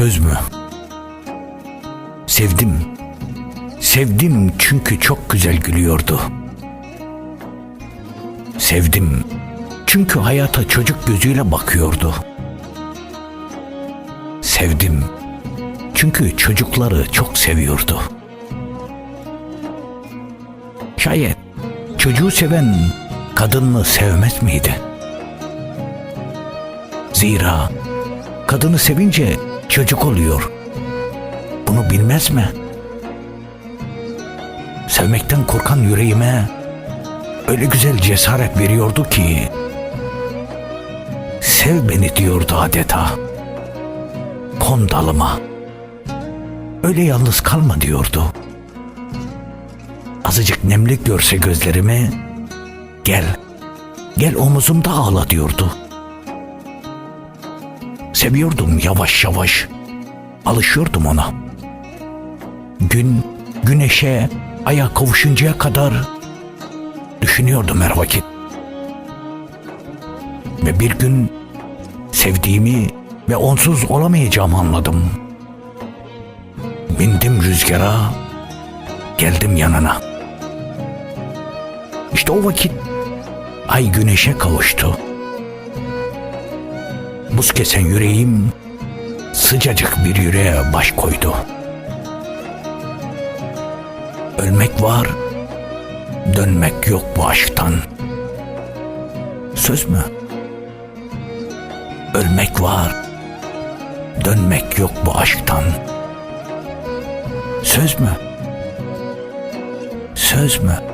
Söz mü? Sevdim. Sevdim çünkü çok güzel gülüyordu. Sevdim çünkü hayata çocuk gözüyle bakıyordu. Sevdim çünkü çocukları çok seviyordu. Şayet çocuğu seven kadınını sevmez miydi? Zira kadını sevince çocuk oluyor. Bunu bilmez mi? Sevmekten korkan yüreğime öyle güzel cesaret veriyordu ki sev beni diyordu adeta. Kon dalıma. Öyle yalnız kalma diyordu. Azıcık nemlik görse gözlerimi gel, gel omuzumda ağla diyordu. Seviyordum yavaş yavaş. Alışıyordum ona. Gün güneşe, aya kavuşuncaya kadar düşünüyordum her vakit. Ve bir gün sevdiğimi ve onsuz olamayacağımı anladım. Bindim rüzgara, geldim yanına. İşte o vakit ay güneşe kavuştu. Buz kesen yüreğim sıcacık bir yüreğe baş koydu. Ölmek var, dönmek yok bu aşktan. Söz mü? Ölmek var, dönmek yok bu aşktan. Söz mü? Söz mü?